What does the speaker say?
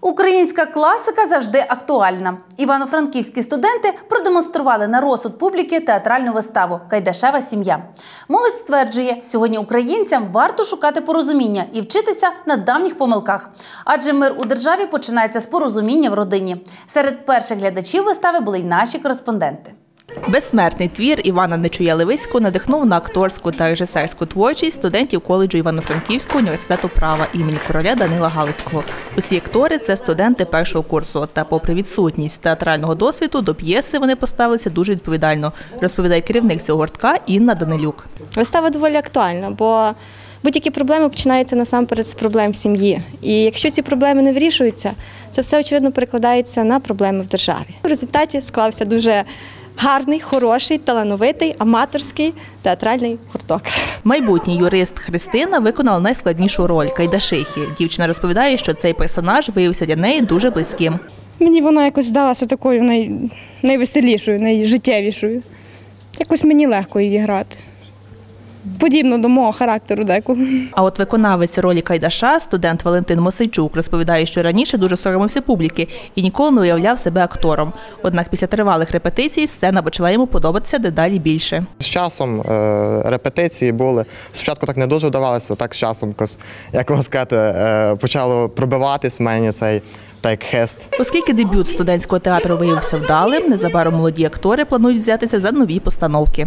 Українська класика завжди актуальна. Івано-франківські студенти продемонстрували на розсуд публіки театральну виставу Кайдашева сім'я. Молодь стверджує, сьогодні українцям варто шукати порозуміння і вчитися на давніх помилках. Адже мир у державі починається з порозуміння в родині. Серед перших глядачів вистави були й наші кореспонденти. Безсмертний твір Івана Нечуя Левицького надихнув на акторську та режисерську творчість студентів коледжу Івано-Франківського університету права імені короля Данила Галицького. Усі актори це студенти першого курсу. Та, попри відсутність театрального досвіду, до п'єси вони поставилися дуже відповідально, розповідає керівник цього гуртка Інна Данилюк. Вистава доволі актуальна, бо будь-які проблеми починаються насамперед з проблем сім'ї. І якщо ці проблеми не вирішуються, це все очевидно перекладається на проблеми в державі. В результаті склався дуже гарний, хороший, талановитий, аматорський театральний гурток. Майбутній юрист Христина виконала найскладнішу роль Кайдашихи. Дівчина розповідає, що цей персонаж виявився для неї дуже близьким. Мені вона якось здалася такою най... найвеселішою, найжиттєвішою. Якось мені легко її грати. Подібно до мого характеру деколи. А от виконавець ролі Кайдаша, студент Валентин Мосейчук, розповідає, що раніше дуже соромився публіки і ніколи не уявляв себе актором. Однак після тривалих репетицій сцена почала йому подобатися дедалі більше. З часом е, репетиції були. Спочатку так не дуже вдавалося, так з часом, як вам сказати, е, почало пробиватись в мені цей так хест. Оскільки дебют студентського театру виявився вдалим, незабаром молоді актори планують взятися за нові постановки.